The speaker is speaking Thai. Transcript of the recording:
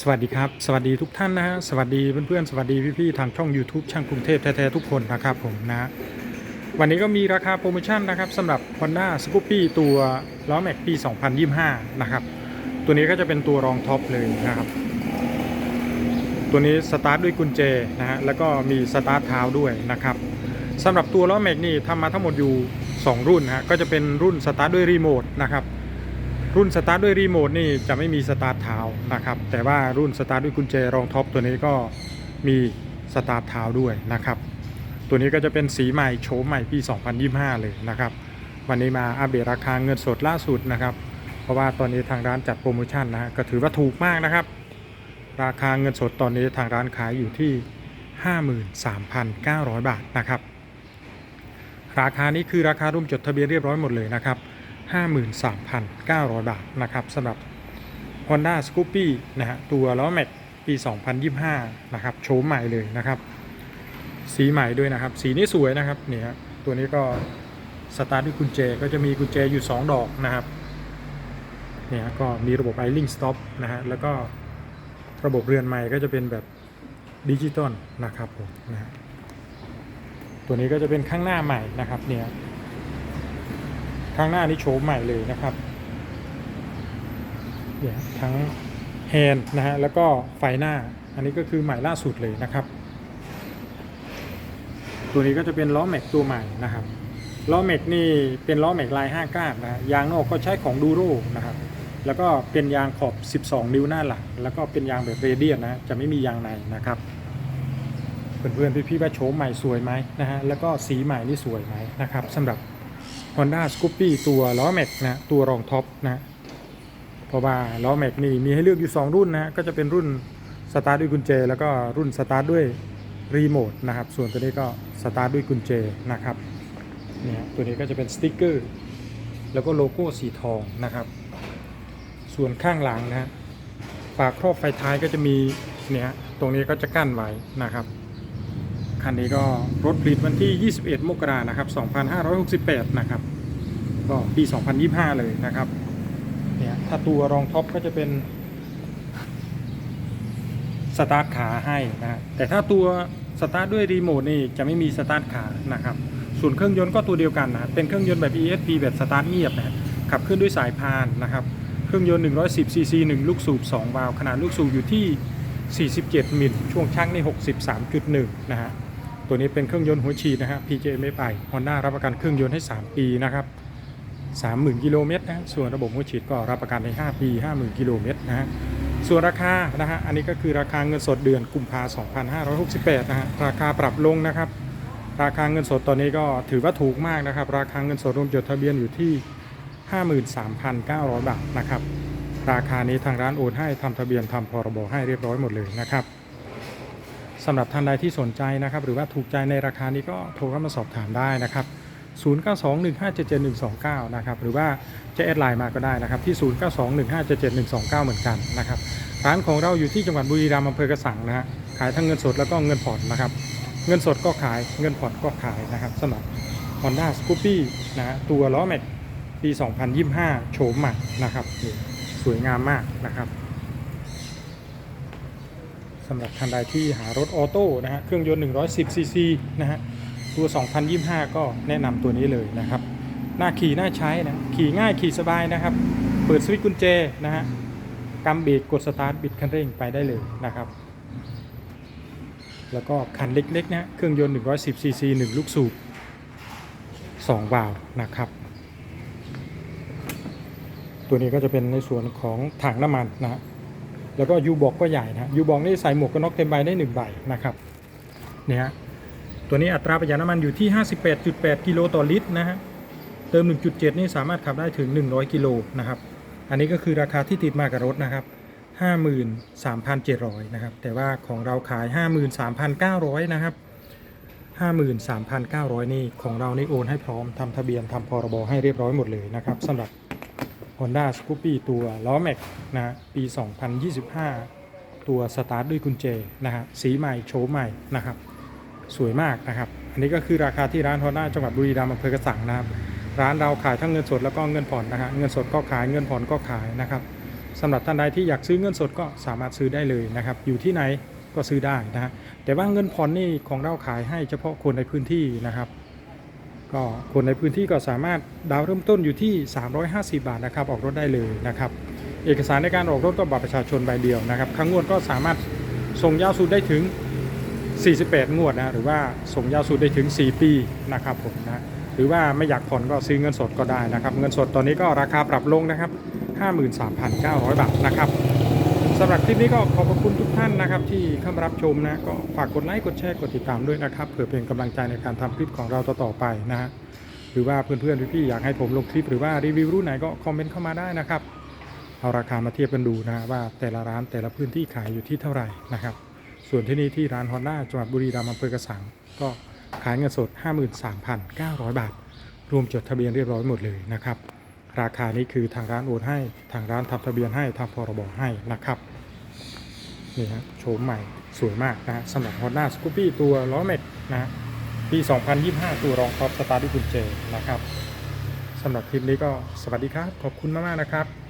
สวัสดีครับ สวัสดีทุกท่านนะฮะสวัสดีเพื่อนๆสวัสดีพี่ๆทางช่อง YouTube ช่างกรุงเทพแท้ๆทุกคนนะครับผมนะ วันนี้ก็มีราคาโปรโมชั่นนะครับสำหรับ Honda Scoopy ตัวล้อแม็กปี 2025 นะครับ ตัวนี้ก็จะเป็นตัวรองท็อปเลยนะครับ ตัวนี้สตาร์ทด้วยกุญแจนะฮะแล้วก็มีสตาร์ทเท้าด้วยนะครับสำหรับตัวล้อแม็กนี่ทำมาทั้งหมดอยู่ 2 รุ่นนะฮะก็จะเป็นรุ่นสตาร์ทด้วยรีโมทนะครับ รุ่นสตาร์ทด้วยรีโมทนี่จะไม่มีสตาร์ทเท้านะครับ แต่ว่ารุ่นสตาร์ทด้วยกุญแจรองท็อปตัวนี้ก็มีสตาร์ทเท้าด้วยนะครับ ตัวนี้ก็จะเป็นสีใหม่โฉมใหม่ปี 2025 เลยนะครับ วันนี้มาอัปเดตราคาเงินสดล่าสุดนะครับ เพราะว่าตอนนี้ทางร้านจัดโปรโมชั่นนะก็ถือว่าถูกมากนะครับ ราคาเงินสดตอนนี้ทางร้านขายอยู่ที่ 53,900 บาทนะครับ ราคานี้คือราคาร่วมจดทะเบียนเรียบร้อยหมดเลยนะครับ 53,900 บาทนะครับสำหรับ Honda Scoopy นะฮะตัวล้อแม็กปี 2025 นะครับโฉมใหม่เลยนะครับ สีใหม่ด้วยนะครับ สีนี้สวยนะครับเนี่ยฮะตัวนี้ก็สตาร์ทด้วยกุญแจก็จะมีกุญแจอยู่ 2 ดอกนะครับเนี่ยก็มีระบบ i l i n k Stop นะฮะแล้วก็ระบบเรือนใหม่ก็จะเป็นแบบดิจิตอลนะครับผมนะฮะตัวนี้ก็จะเป็นข้างหน้าใหม่นะครับเนี่ย ข้างหน้านี่โฉมใหม่เลยนะครับเนี่ยทั้งแฮนด์นะฮะแล้วก็ไฟหน้า อันนี้ก็คือใหม่ล่าสุดเลยนะครับ ตัวนี้ก็จะเป็นล้อแม็กตัวใหม่นะครับล้อแม็กนี่เป็นล้อแม็กลาย5ก้านนะยางนอกก็ใช้ของดูโรนะครับ แล้วก็เป็นยางขอบ 12 นิ้วหน้าหลัง แล้วก็เป็นยางแบบเรเดียนนะ จะไม่มียางในนะครับ เพื่อนๆพี่ๆว่าโฉมใหม่สวยไหมนะฮะ แล้วก็สีใหม่นี่สวยไหมนะครับสำหรับ Honda Scoopy ตัวล้อแม็กนะตัวรองท็อปนะเพราะว่าล้อแม็กนี่มีให้เลือกอยู่ 2 รุ่นนะก็จะเป็นรุ่นสตาร์ทด้วยกุญแจ แล้วก็รุ่นสตาร์ทด้วยรีโมทนะครับส่วนตัวนี้ก็สตาร์ทด้วยกุญแจนะครับเนี่ยตัวนี้ก็จะเป็นสติกเกอร์แล้วก็โลโก้สีทองนะครับ ส่วนข้างหลังนะฮะฝาครอบไฟท้ายก็จะมีเนี่ยตรงนี้ก็จะกั้นไว้นะครับ คันนี้ก็รถผลิตวันที่ 21 มกรานะครับ 2568 นะครับ ก็ปี 2025 เลยนะครับ เนี่ยถ้าตัวรองท็อปก็จะเป็นสตาร์ทขาให้นะฮะแต่ถ้าตัวสตาร์ทด้วยรีโมทนี่จะไม่มีสตาร์ทขานะครับ ส่วนเครื่องยนต์ก็ตัวเดียวกันนะ เป็นเครื่องยนต์แบบ ESP แบบสตาร์ทเงียบนะขับเคลื่อนด้วยสายพานนะครับ เครื่องยนต์ 110 ซีซี1ลูกสูบ 2 วาล์วขนาดลูกสูบอยู่ที่ 47 มิล ช่วงชักนี่63.1 นะฮะ ตัวนี้เป็นเครื่องยนต์หัวฉีดนะฮะ PJMFI Honda รับประกันเครื่องยนต์ให้ 3 ปีนะครับ 30,000 กิโลเมตรนะฮะส่วนระบบหัวฉีดก็รับประกันใน 5 ปี 50,000 กิโลเมตรนะฮะส่วนราคานะฮะอันนี้ก็คือราคาเงินสดเดือนกุมภา2568 นะฮะราคาปรับลงนะครับ ราคาเงินสดตอนนี้ก็ถือว่าถูกมากนะครับ ราคาเงินสดรวมจดทะเบียนอยู่ที่ 53,900 บาทนะครับราคานี้ทางร้านโอนให้ทำทะเบียนทำพรบให้เรียบร้อยหมดเลยนะครับ สำหรับท่านใดที่สนใจนะครับ หรือว่าถูกใจในราคานี้ก็โทรเข้ามาสอบถามได้นะครับ 0921577129 นะครับ หรือว่าจะแอดไลน์มาก็ได้นะครับ ที่ 0921577129 เหมือนกันนะครับ ร้านของเราอยู่ที่จังหวัดบุรีรัมย์อำเภอกระสังนะฮะ ขายทั้งเงินสดแล้วก็เงินผ่อนนะครับ เงินสดก็ขาย เงินผ่อนก็ขายนะครับสำหรับ Honda Scoopy นะฮะ ตัวล้อแม็กปี 2025 โฉมใหม่นะครับ สวยงามมากนะครับ สำหรับท่านใดที่หารถออโต้นะฮะเครื่องยนต์110ซีซีนะฮะตัว 2025 ก็แนะนำตัวนี้เลยนะครับหน้าขี่หน่าใช้นะขี่ง่ายขี่สบายนะครับ เปิดสวิตช์กุญแจนะฮะกำเบรกกดสตาร์ทบิดคันเร่งไปได้เลยนะครับ แล้วก็คันเล็กๆนะเครื่องยนต์110ซีซี1ลูกสูบ2วาล์วนะครับ ตัวนี้ก็จะเป็นในส่วนของถังน้ำมันนะฮะ แล้วก็ยูบอกก็ใหญ่นะยูบอกนี่ใส่หมวกกันน็อกเต็มใบได้1ใบนะครับเนี่ยฮะตัวนี้อัตราประหยัดน้ำมันอยู่ที่ 58.8 กิโลต่อลิตรนะฮะเติม 1.7 นี่สามารถขับได้ถึง 100 กิโลนะครับอันนี้ก็คือราคาที่ติดมากับรถนะครับ 53,700 นะครับ แต่ว่าของเราขาย 53,900 นะครับ 53,900 นี่ของเรานี่โอนให้พร้อมทำทะเบียนทำพรบให้เรียบร้อยหมดเลยนะครับสำหรับ Honda Scoopy ตัวล้อแม็กนะฮะปี 2025 ตัวสตาร์ทด้วยกุญแจนะฮะสีใหม่โฉมใหม่นะครับ สวยมากนะครับ อันนี้ก็คือราคาที่ร้านฮอนด้าจังหวัดบุรีรัมย์อำเภอกระสังนะครับ ร้านเราขายทั้งเงินสดแล้วก็เงินผ่อนนะฮะเงินสดก็ขายเงินผ่อนก็ขายนะครับสำหรับท่านใดที่อยากซื้อเงินสดก็สามารถซื้อได้เลยนะครับ อยู่ที่ไหนก็ซื้อได้นะฮะแต่ว่าเงินผ่อนนี่ของเราขายให้เฉพาะคนในพื้นที่นะครับ ก็คนในพื้นที่ก็สามารถดาวเริ่มต้นอยู่ที่ 350 บาทนะครับออกรถได้เลยนะครับ เอกสารในการออกรถก็บัตรประชาชนใบเดียวนะครับครั้งงวดก็สามารถส่งยาวสุดได้ถึง 48 งวดนะหรือว่าส่งยาวสุดได้ถึง 4 ปีนะครับผมนะหรือว่าไม่อยากผ่อนก็ซื้อเงินสดก็ได้นะครับ เงินสดตอนนี้ก็ราคาปรับลงนะครับ 53,900 บาทนะครับ สำหรับคลิปนี้ก็ขอบพระคุณทุกท่านนะครับ ที่เข้ามารับชมนะก็ฝากกดไลค์กดแชร์กดติดตามด้วยนะครับเพื่อเป็นกำลังใจในการทำคลิปของเราต่อๆไปนะฮะหรือว่าเพื่อนๆพี่ๆอยากให้ผมลงคลิปหรือว่ารีวิวรุ่นไหนก็คอมเมนต์เข้ามาได้นะครับเอาราคามาเทียบกันดูนะว่าแต่ละร้านแต่ละพื้นที่ขายอยู่ที่เท่าไหร่นะครับ ส่วนที่นี่ที่ร้านฮอนด้าจังหวัดบุรีรัมย์อำเภอกระสังก็ขายเงินสด 53,900 บาท รวมจดทะเบียนเรียบร้อยหมดเลยนะครับ ราคานี้คือทางร้านโอนให้ ทางร้านทำทะเบียนให้ทำพรบให้นะครับนี่ฮะโฉมใหม่สวยมากนะสำหรับฮอนด้าสกูปี้ตัวล้อเม็ดนะปี 2025 ตัวรองท็อปสตาร์ทด้วยกุณเจนะครับสำหรับคลิปนี้ก็สวัสดีครับ ขอบคุณมาก ๆ นะครับ